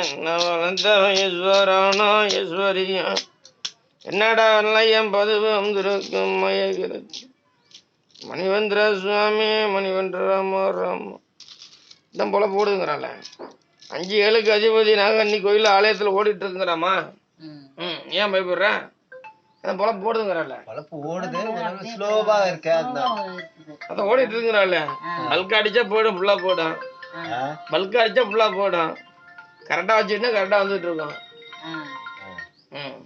என்ன வளர்ந்தவன் ஈஸ்வரனோ ஈஸ்வரியும் என்னடா என் பதுவம் திருக்கும் மயகிறது மணிவந்திர சுவாமி மணிவந்திர ராமோ ராமோ. இதான் போல போடுங்கிறான்ல அஞ்சு ஏழுக்கு அதிபதி அன்னைக்கு கோயில் ஆலயத்தில் ஓடிட்டு இருக்குங்கிறாமா ம். ம் ஏன் பயப்படுறேன் அதான் போல போடுங்கிறான்ல பழப்பு ஓடுது ஒரு ஸ்லோவா இருக்க அந்த இருக்குது அதான் ஓடிட்டு இருக்குங்கிறான்ல பல்க் அடிச்சா போயிடும் ஃபுல்லாக போடும்? பல்க் அடிச்சா ஃபுல்லாக போடும். கரெக்டாக வச்சுக்கிட்டா கரெக்டாக வந்துட்டு இருக்கோம்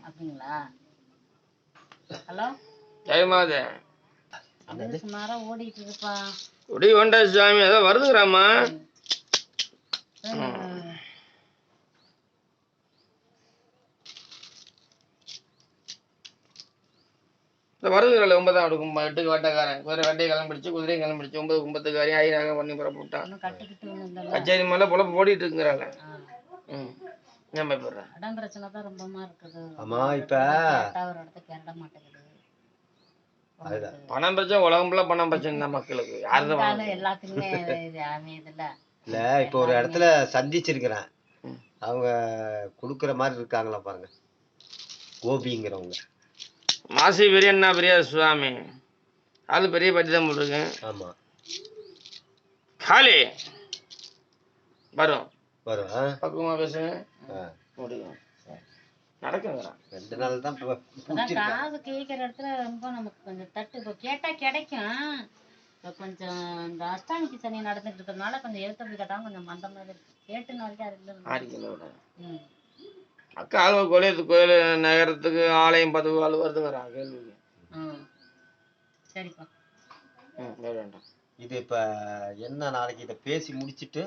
அப்படிங்களா? ஹலோ? ஜெயமாதே சுமாரா ஓடிட்டு இருக்குப்பா சாமி அதான் வருதுங்கிறாம்மா. இந்த வருதுங்கிறல ஒன்பதாம் அடுக்கும் எட்டுக்கு வட்டக்காரன். குதிரை வட்டையை கிளம்பிடுச்சு குதிரையும் கிளம்பிடுச்சு ஒன்பது கும்பத்துக்காரையும் ஆயிரம் பண்ணி புறப்பட்டான். கச்சேரி மேலே பொழப்பு ஓடிட்டு இருக்குங்கிறாங்க ஆ. ம். ஏன் பயப்படுறேன் இடம் பிரச்சனை தான் ரொம்பமா இருக்குது. ஆமா இப்ப ஒரு இடத்துக்கு மாட்டேங்குது. பணம் பிரச்சனை உலகம் ஃபுல்லாக பணம் பிரச்சனை தான் மக்களுக்கு. யாருதான் எல்லாத்துக்குமே இது அமையுதுல்ல. இல்ல இப்ப ஒரு இடத்துல சந்திச்சிருக்கிறேன். அவங்க குடுக்குற மாதிரி இருக்காங்களா பாருங்க. கோபிங்கிறவங்க. மாசி பெரியண்ணா பெரிய சுவாமி. ஆளு பெரிய பட்டி தான் போட்டிருக்கேன். ஆமா. காளி. வரும் வரும் ஆ? பக்குவமா பேசுங்க. முடியும். நடக்குங்கிறான் ரெண்டு நாள் தான் காது கேட்குற இடத்துல ரொம்ப நமக்கு கொஞ்சம் தட்டு இப்போ கேட்டா கிடைக்கும். இப்போ கொஞ்சம் இந்த அஷ்டாங்கி சனி நடந்துட்டு இருக்கிறதுனால கொஞ்சம் எழுத்து கேட்டாலும் கொஞ்சம் மந்த மாதிரி இருக்கு கேட்டு நாளைக்கு அது ம். அக்கா ஆளுங்க கோயில் கோயில் நகரத்துக்கு ஆலயம் பதவி ஆள் வருதுங்கிறான் கேள்விக்கு ம் சரிப்பா. ம் வேற வேண்டாம். இது இப்ப என்ன நாளைக்கு இதை பேசி முடிச்சிட்டு